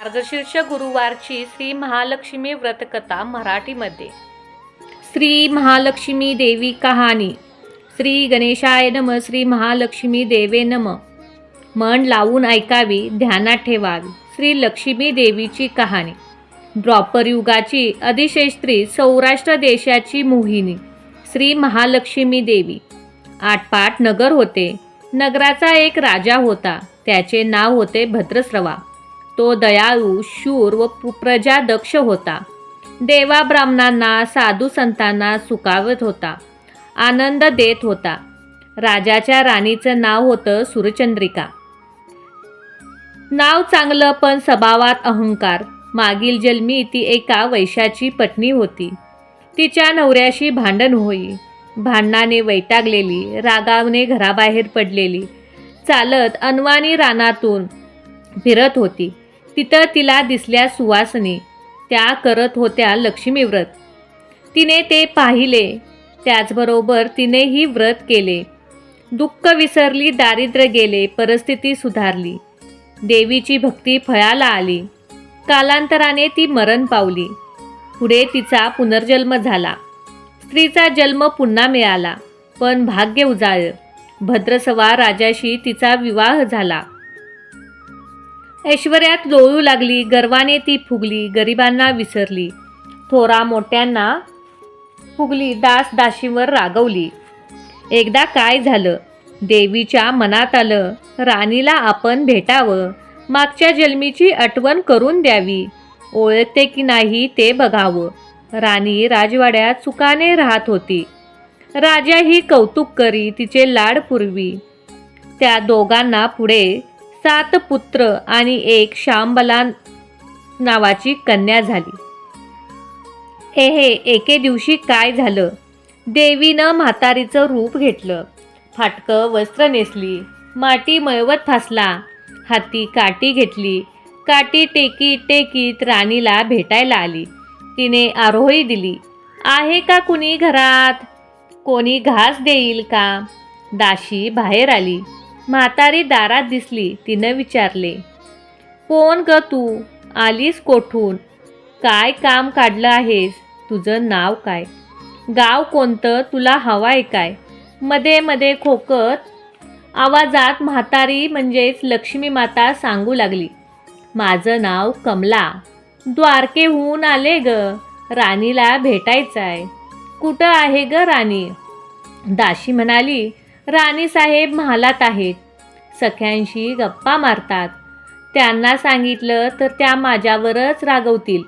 मार्गशीर्ष गुरुवारची श्री महालक्ष्मी व्रतकथा मराठीमध्ये. श्री महालक्ष्मी देवी कहाणी. श्री गणेशाय नम श्री महालक्ष्मी देवे नम. मन लावून ऐकावी ध्यानात ठेवावी श्री लक्ष्मी देवीची कहाणी. द्वापर युगाची अतिशय स्त्री सौराष्ट्र देशाची मोहिनी श्री महालक्ष्मी देवी. आटपाट नगर होते. नगराचा एक राजा होता. त्याचे नाव होते भद्रस्रवा तो दयाळू शूर व प्रजादक्ष होता. देवा ब्राह्मणांना साधू संतांना सुकावत होता. आनंद देत होता. राजाच्या राणीचं नाव होतं सूरचंद्रिका. नाव चांगलं पण स्वभावात अहंकार. मागील जन्मी ती एका वैशाची पत्नी होती. तिच्या नवऱ्याशी भांडण होई. भांडणाने वैतागलेली रागावने घराबाहेर पडलेली. चालत अनवाणी रानातून फिरत होती. तिथं तिला दिसल्या सुवासनी. त्या करत होत्या लक्ष्मी व्रत. तिने ते पाहिले. त्याचबरोबर तिनेही व्रत केले. दुःख विसरली दारिद्र्य गेले परिस्थिती सुधारली. देवीची भक्ती फळाला आली. कालांतराने ती मरण पावली. पुढे तिचा पुनर्जन्म झाला. स्त्रीचा जन्म पुन्हा मिळाला. पण भाग्य उजाळ भद्रसवा राजाशी तिचा विवाह झाला. ऐश्वर्यात लोळू लागली गर्वाने ती फुगली गरिबांना विसरली. थोरा मोठ्यांना फुगली दास दाशीवर रागवली. एकदा काय झालं? देवीच्या मनात आलं राणीला आपण भेटावं. मागच्या जन्मीची आठवण करून द्यावी. ओळखते की नाही ते बघावं. राणी राजवाड्यात सुखाने राहत होती. राजा ही कौतुक करी तिचे लाड पुरवी. त्या दोघांना पुढे सात पुत्र आणि एक श्यामबला नावाची कन्या झाली. एहे एके दिवशी काय झालं? देवीनं म्हातारीचं रूप घेतलं. फाटकं वस्त्र नेसली. माटी मळवत फासला. हाती काठी घेतली. काठी टेकी टेकीत राणीला भेटायला आली. तिने आरोही दिली. आहे का कुणी घरात? कोणी घास देईल का? दाशी बाहेर आली. म्हातारी दारात दिसली तिनं विचारले कोण ग तू? आलीस कोठून? काय काम काढलं आहेस? तुझं नाव काय? गाव कोणतं? तुला हवाय काय? मध्ये मध्ये खोकत आवाजात म्हातारी म्हणजेच लक्ष्मी माता सांगू लागली माझं नाव कमला. द्वारकेहून आले ग. राणीला भेटायचं आहे कुठं आहे ग राणी? दाशी म्हणाली राणीसाहेब महालात आहेत. सख्यांशी गप्पा मारतात. त्यांना सांगितलं तर त्या माझ्यावरच रागवतील.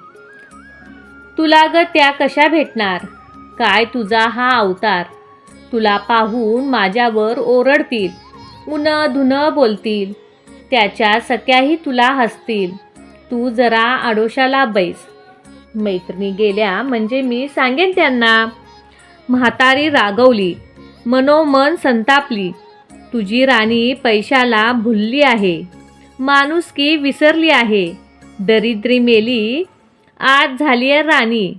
तुला ग त्या कशा भेटणार? काय तुझा हा अवतार? तुला पाहून माझ्यावर ओरडतील. उन धुनं बोलतील. त्याच्या सख्याही तुला हसतील. तू जरा आडोशाला बैस. मैत्रिणी गेल्या म्हणजे मी सांगेन त्यांना. म्हातारी रागवली. मनोमन संतापली. तुझी राणी पैशाला भुलली आहे. माणुसकी विसरली आहे. दरिद्री मेली. आज झाली आहे राणी.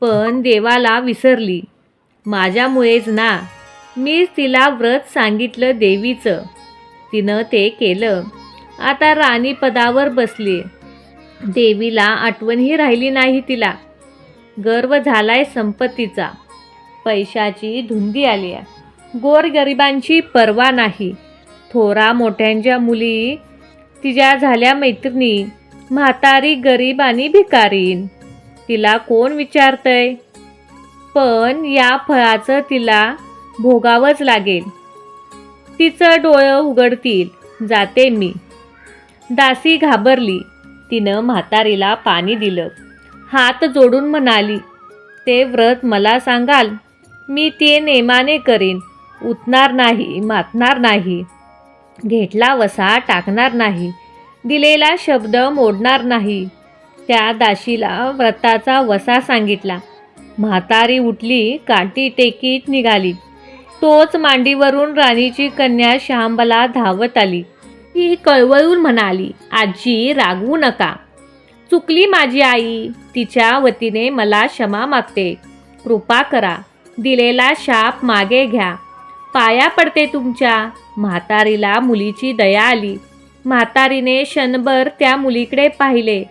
पण देवाला विसरली. माझ्यामुळेच ना. मीच तिला व्रत सांगितलं देवीचं. तिनं ते केलं. आता राणी पदावर बसली. देवीला आठवणही राहिली नाही तिला. गर्व झालाय संपत्तीचा. पैशाची धुंदी आली आहे. गोरगरिबांची पर्वा नाही. थोरा मोठ्यांच्या मुली तिच्या झाल्या मैत्रिणी म्हातारी गरीब आणि भिकारीन. तिला कोण विचारतंय? पण या फळाचं तिला भोगावंच लागेल. तिचं डोळं उघडतील जाते मी. दासी घाबरली. तिनं म्हातारीला पाणी दिलं. हात जोडून म्हणाली ते व्रत मला सांगाल. मी ते नेमाने करीन. उतणार नाही मातणार नाही. घेतला वसा टाकणार नाही. दिलेला शब्द मोडणार नाही. त्या दाशीला व्रताचा वसा सांगितला. म्हातारी उठली काठी टेकीत निघाली. तोच मांडीवरून राणीची कन्या शांबला धावत आली. ती कळवळून म्हणाली आजी रागवू नका. चुकली माझी आई. तिच्या वतीने मला क्षमा मागते. कृपा करा. दिलेला शाप मागे घ्या. पाया पडते तुमच्या. म्हातारीला मुलीची दया आली. म्हातारीने क्षणभर त्या मुलीकडे पाहिले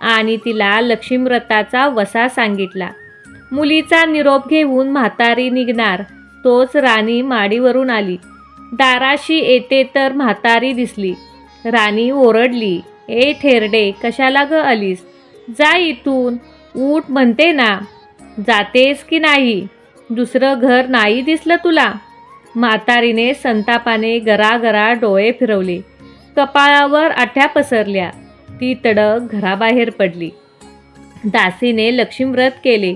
आणि तिला लक्ष्मीव्रताचा वसा सांगितला. मुलीचा निरोप घेऊन म्हातारी निघणार तोच राणी माडीवरून आली. दाराशी येते तर म्हातारी दिसली. राणी ओरडली ए ठेरडे कशाला ग आलीस? जा इथून. ऊठ म्हणते ना. जातेस की नाही? दुसरं घर नाही दिसलं तुला? म्हातारीने संतापाने गरागरा डोळे फिरवले. कपाळावर आठ्या पसरल्या. ती तडक घराबाहेर पडली. दासीने लक्ष्मीव्रत केले.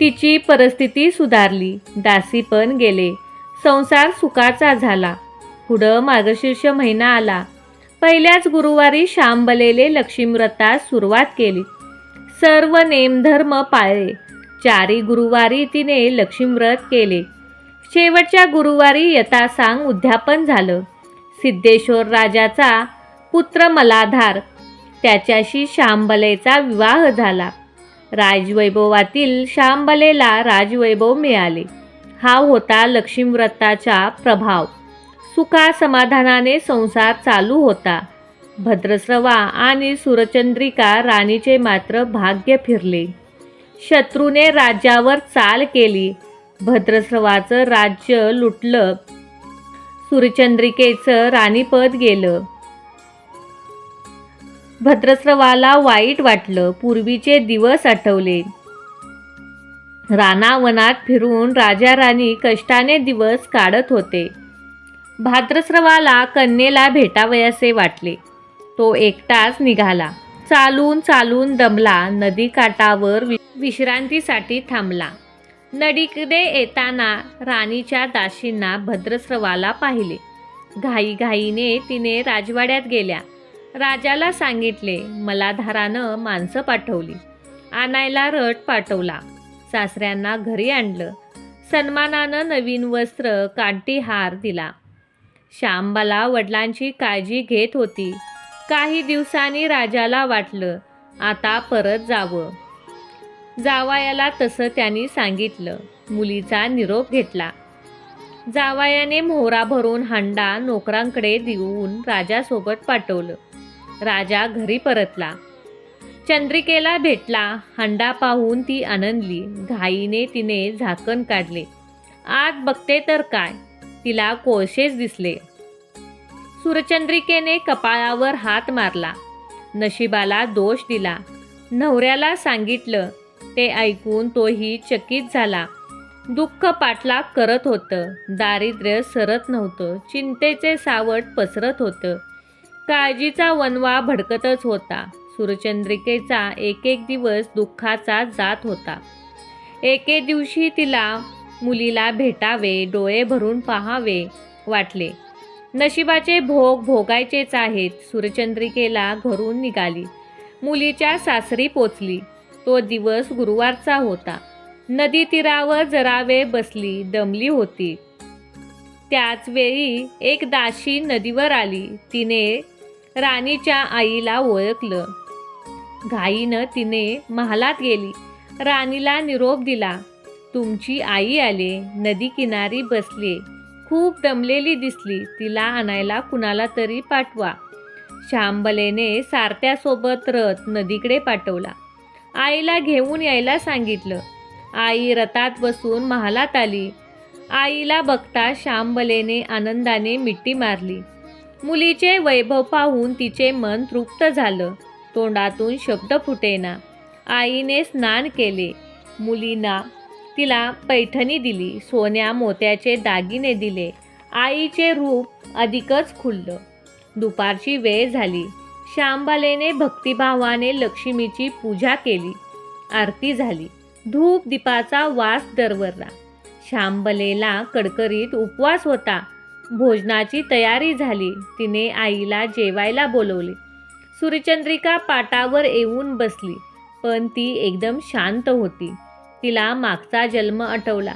तिची परिस्थिती सुधारली. दासी पण गेले. संसार सुखाचा झाला. पुढं मार्गशीर्ष महिना आला. पहिल्याच गुरुवारी शांबलेले लक्ष्मीव्रतास सुरुवात केली. सर्व नेमधर्म पाळले चारी गुरुवारी तिने लक्ष्मीव्रत केले. शेवटच्या गुरुवारी यथासांग उद्यापन झालं. सिद्धेश्वर राजाचा पुत्र मलाधार त्याच्याशी शांबलेचा विवाह झाला. राजवैभवातील शांबलेला राजवैभव मिळाले. हा होता लक्ष्मीव्रताचा प्रभाव. सुखा समाधानाने संसार चालू होता. भद्रस्रवा आणि सुरचंद्रिका राणीचे मात्र भाग्य फिरले. शत्रूने राज्यावर चाल केली. भद्रस्रवाचं राज्य लुटलं. सूर्यचंद्रिकेचं राणीपद गेलं. भद्रस्रवाला वाईट वाटलं. पूर्वीचे दिवस आठवले. रानावनात फिरून राजा राणी कष्टाने दिवस काढत होते. भाद्रस्रवाला कन्येला भेटावयासे वाटले. तो एकटाच निघाला. चालून चालून दमला. नदीकाठावर वि विश्रांतीसाठी थांबला. नडीकडे येताना राणीच्या दाशींना भद्रस्रवाला पाहिले. घाईघाईने तिने राजवाड्यात गेल्या. राजाला सांगितले मला धारानं माणसं पाठवली. आणायला रट पाठवला. सासऱ्यांना घरी आणलं. सन्मानानं नवीन वस्त्र कांटी हार दिला. श्यामबाला वडिलांची काळजी घेत होती. काही दिवसांनी राजाला वाटलं आता परत जावं. जावायाला तसं त्यांनी सांगितलं. मुलीचा निरोप घेतला. जावायाने मोहरा भरून हांडा नोकरांकडे देऊन राजासोबत पाठवलं. राजा घरी परतला. चंद्रिकेला भेटला. हंडा पाहून ती आनंदली. घाईने तिने झाकण काढले. आत बघते तर काय? तिला कोळशेच दिसले. सूरचंद्रिकेने कपाळावर हात मारला. नशिबाला दोष दिला. नवऱ्याला सांगितलं ते ऐकून तोही चकित झाला. दुःख पाठलाग करत होतं. दारिद्र्य सरत नव्हतं. चिंतेचे सावट पसरत होतं. काळजीचा वनवा भडकतच होता. सूरचंद्रिकेचा एक एक दिवस दुःखाचा जात होता. एके दिवशी तिला मुलीला भेटावे डोळे भरून पाहावे वाटले. नशिबाचे भोग भोगायचेच आहेत. सूर्यचंद्रिकेला घरून निघाली. मुलीच्या सासरी पोचली. तो दिवस गुरुवारचा होता. नदी तीरावर जरा वेळ बसली दमली होती. त्याच वेळी एक दाशी नदीवर आली. तिने राणीच्या आईला ओळखलं. घाईनं तिने महालात गेली. राणीला निरोप दिला तुमची आई आले नदी किनारी बसली. खूप दमलेली दिसली. तिला आणायला कुणाला तरी पाठवा. शांबलेने सारत्यासोबत रथ नदीकडे पाठवला. आईला घेऊन यायला सांगितलं. आई रथात बसून महालात आली. आईला बघता शांबलेने आनंदाने मिट्टी मारली. मुलीचे वैभव पाहून तिचे मन तृप्त झालं. तोंडातून शब्द फुटेना. आईने स्नान केले. मुलींना तिला पैठणी दिली. सोन्या मोत्याचे दागिने दिले. आईचे रूप अधिकच खुललं. दुपारची वेळ झाली. शांबालेने भक्तिभावाने लक्ष्मीची पूजा केली. आरती झाली. धूप दीपाचा वास दरवरला. शांबलेला कडकडीत उपवास होता. भोजनाची तयारी झाली. तिने आईला जेवायला बोलवले. सूर्यचंद्रिका पाटावर येऊन बसली. पण ती एकदम शांत होती. तिला मागचा जन्म आठवला.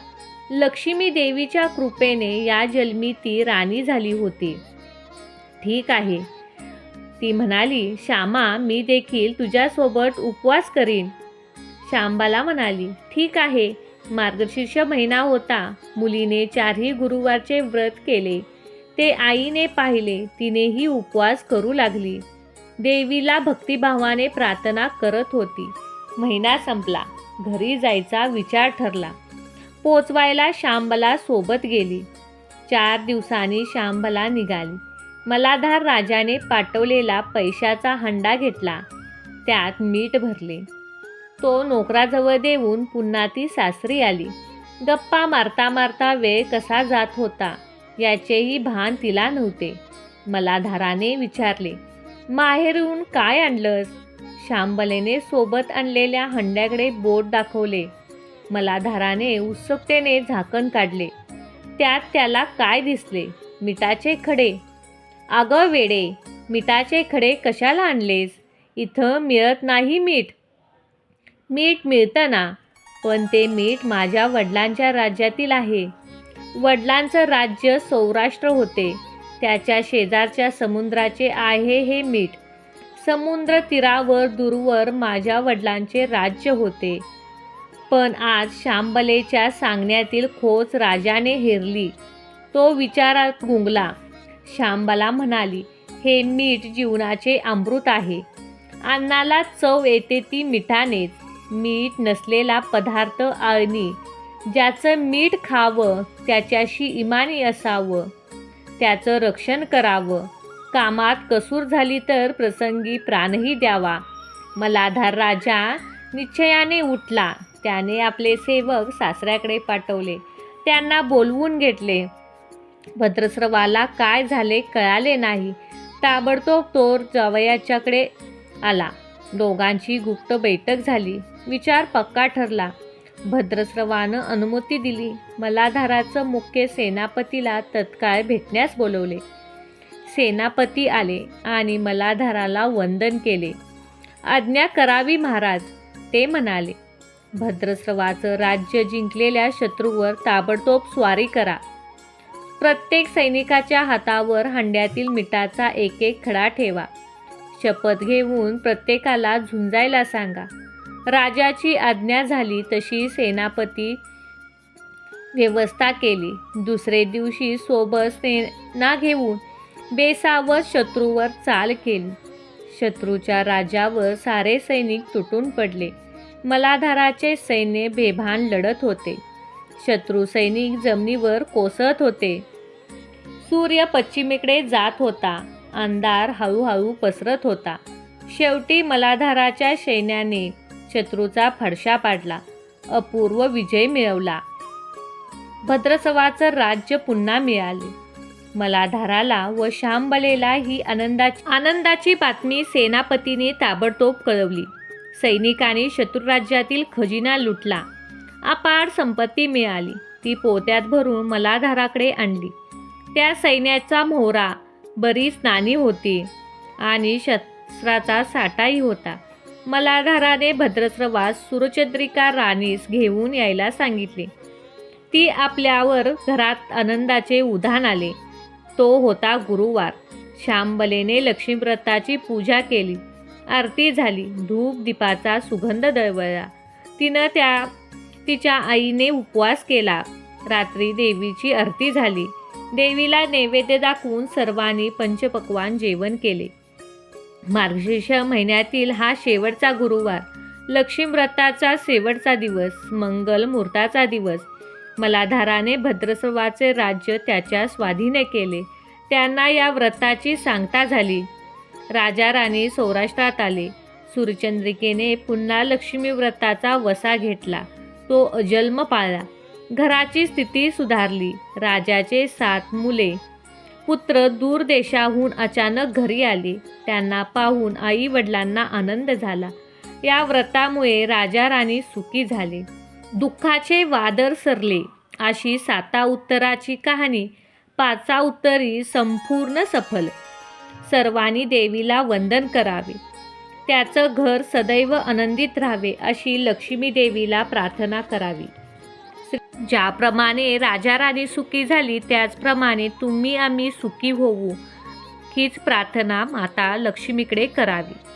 लक्ष्मी देवीच्या कृपेने या जन्मी ती राणी झाली होती. ठीक आहे. ती म्हणाली श्यामा मी देखील तुझ्यासोबत उपवास करीन. शांबाला म्हणाली ठीक आहे. मार्गशीर्ष महिना होता. मुलीने चारही गुरुवारचे व्रत केले. ते आईने पाहिले. तिनेही उपवास करू लागली. देवीला भक्तिभावाने प्रार्थना करत होती. महिना संपला. घरी जायचा विचार ठरला. पोचवायला शांबला सोबत गेली. चार दिवसांनी शांबला निघाली. मलाधार राजाने पाठवलेला पैशाचा हंडा घेतला. त्यात मीठ भरले. तो नोकराजवळ देऊन पुन्हा ती सासरी आली. गप्पा मारता मारता वेळ कसा जात होता याचेही भान तिला नव्हते. मलाधाराने विचारले माहेरून काय आणलंस? शांबलेने सोबत आणलेल्या हंड्याकडे बोट दाखवले. मलाधाराने उत्सुकतेने झाकण काढले. त्यात त्याला काय दिसले? मिठाचे खडे अगं वेडे मिठाचे खडे कशाला आणलेस? इथं मिळत नाही मीठ. मीठ मिळतं ना पण ते मीठ माझ्या वडिलांच्या राज्यातील आहे. वडिलांचं राज्य सौराष्ट्र होते. त्याच्या शेजारच्या समुद्राचे आहे हे मीठ. समुद्र तीरावर दूरवर माझ्या वडिलांचे राज्य होते. पण आज शांबलेच्या सांगण्यातील खोच राजाने हेरली. तो विचारात गुंगला शांबला म्हणाली हे मीठ जीवनाचे अमृत आहे. अन्नाला चव येते ती मिठानेच. मीठ नसलेला पदार्थ आळणी. ज्याचं मीठ खावं त्याच्याशी इमानी असावं. त्याचं रक्षण करावं. कामात कसूर झाली तर प्रसंगी प्राणही द्यावा. मलाधार राजा. निश्चयाने उठला. त्याने आपले सेवक सासऱ्याकडे पाठवले. त्यांना बोलवून घेतले. भद्रस्रवाला काय झाले कळाले नाही. ताबडतोब तोर जावयाच्याकडे आला. दोघांची गुप्त बैठक झाली. विचार पक्का ठरला. भद्रस्रवानं अनुमती दिली. मलाधाराचं मुख्य सेनापतीला तत्काळ भेटण्यास बोलवले. सेनापती आले आणि मलाधाराला वंदन केले. आज्ञा करावी महाराज ते म्हणाले. भद्रस्रवाचं राज्य जिंकलेल्या शत्रूवर ताबडतोब स्वारी करा. प्रत्येक सैनिकाच्या हातावर हंड्यातील मिठाचा एक एक खडा ठेवा. शपथ घेऊन प्रत्येकाला झुंजायला सांगा. राजाची आज्ञा झाली तशी सेनापती व्यवस्था केली. दुसरे दिवशी सोबत सेना घेऊन बेसावत शत्रूवर चाल केली. शत्रूच्या राजावर सारे सैनिक तुटून पडले. मलाधाराचे सैन्य बेभान लढत होते. शत्रू सैनिक जमिनीवर कोसळत होते. सूर्य पश्चिमेकडे जात होता. अंधार हळूहळू पसरत होता. शेवटी मलाधाराच्या सैन्याने शत्रूचा फडशा पाडला. अपूर्व विजय मिळवला. भद्रसवाचं राज्य पुन्हा मिळाले. मलाधाराला व शांबलेला ही आनंदाची आनंदाची बातमी सेनापतीने ताबडतोब कळवली. सैनिकांनी शत्रुराज्यातील खजिना लुटला. अपार संपत्ती मिळाली. ती पोत्यात भरून मलाधाराकडे आणली. त्या सैन्याचा मोहरा बरीच नाणी होती आणि शस्त्राचा साठाही होता. मलाधाराने भद्रस्रवास सुरचंद्रिका राणीस घेऊन यायला सांगितले. ती आपल्यावर घरात आनंदाचे उधाण आले. तो होता गुरुवार. श्यामबलेने लक्ष्मीव्रताची पूजा केली. आरती झाली. धूप दीपाचा सुगंध दळवळला. तिनं त्या तिच्या आईने उपवास केला. रात्री देवीची आरती झाली. देवीला नैवेद्य दाखवून सर्वांनी पंचपक्वान जेवण केले. मार्गशीर्ष महिन्यातील हा शेवटचा गुरुवार. लक्ष्मी व्रताचा शेवटचा दिवस मंगल मुहूर्ताचा दिवस. मलाधाराने भद्रसवाचे राज्य त्याच्या स्वाधीने केले. त्यांना या व्रताची सांगता झाली. राजा राणी सौराष्ट्रात आले. सूर्यचंद्रिकेने पुन्हा लक्ष्मी व्रताचा वसा घेतला. तो अजन्म पाळला. घराची स्थिती सुधारली. राजाचे सात मुले. पुत्र दूर देशाहून अचानक घरी आले. त्यांना पाहून आई वडिलांना आनंद झाला. या व्रतामुळे राजा राणी सुखी झाले. दुःखाचे वादर सरले. अशी साता उत्तराची कहाणी पाचा उत्तरी संपूर्ण सफल. सर्वांनी देवीला वंदन करावे. त्याचं घर सदैव आनंदित राहावे अशी लक्ष्मी देवीला प्रार्थना करावी. ज्याप्रमाणे राजा राणी सुखी झाली त्याचप्रमाणे तुम्ही आम्ही सुखी होऊ. हीच प्रार्थना माता लक्ष्मीकडे करावी.